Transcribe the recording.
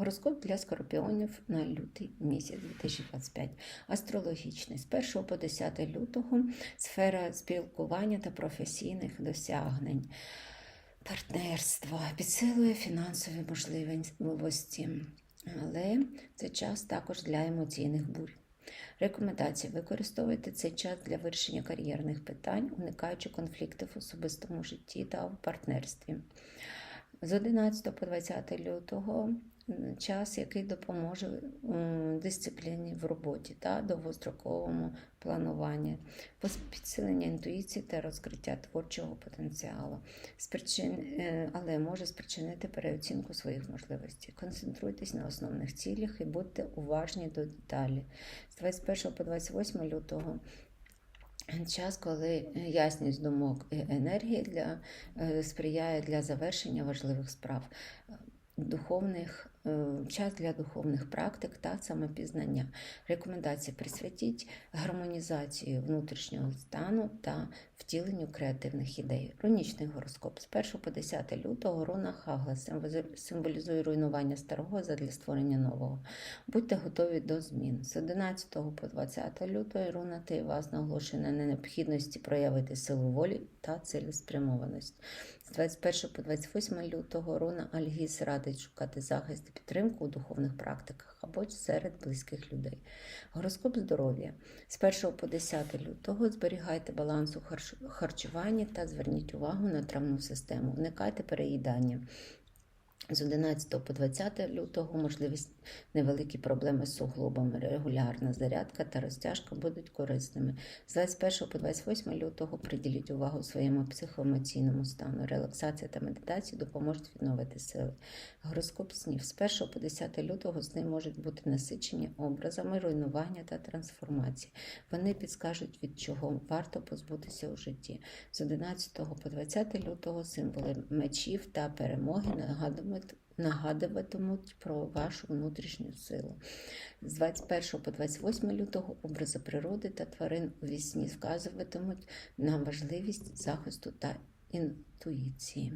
Гороскоп для скорпіонів на лютий місяць 2025. Астрологічний з 1 по 10 лютого сфера спілкування та професійних досягнень. Партнерство підсилує фінансові можливості, але це час також для емоційних бурь. Рекомендації: використовуйте цей час для вирішення кар'єрних питань, уникаючи конфліктів в особистому житті та в партнерстві. З 11 по 20 лютого час, який допоможе дисципліні в роботі та довгостроковому плануванні, підсилення інтуїції та розкриття творчого потенціалу, е, але може спричинити переоцінку своїх можливостей. Концентруйтесь на основних цілях і будьте уважні до деталі. З 21 по 28 лютого Час, коли ясність думок і енергії для, е, сприяє для завершення важливих справ, Е, духовних, е, час для духовних практик та самопізнання. Рекомендації присвятіть гармонізації внутрішнього стану та втіленню креативних ідей. Рунічний гороскоп з 1 по 10 лютого руна Хагла символізує руйнування старого задля створення нового. Будьте готові до змін. З 11 по 20 лютого руна Тейвас наголошує на необхідності проявити силу волі та цілеспрямованість. З 21 по 28 лютого руна Альгіс радить шукати захист і підтримку у духовних практиках або серед близьких людей. Гороскоп здоров'я. З 1 по 10 лютого зберігайте баланс у харч- харчуванні та зверніть увагу на травну систему. Уникайте переїдання. З 11 по 20 лютого можливість невеликі проблеми з суглобами, регулярна зарядка та розтяжка будуть корисними. З 21 по 28 лютого приділіть увагу своєму психоемоційному стану. Релаксація та медитація допоможуть відновити сили. Гороскоп снів з 1 по 10 лютого сни можуть бути насичені образами руйнування та трансформації. Вони підскажуть, від чого варто позбутися у житті. З 11 по 20 лютого символи мечів та перемоги нагадуватимуть нагадуватимуть про вашу внутрішню силу. З 21 по 28 лютого образи природи та тварин у вісні вказуватимуть на важливість захисту та інтуїції.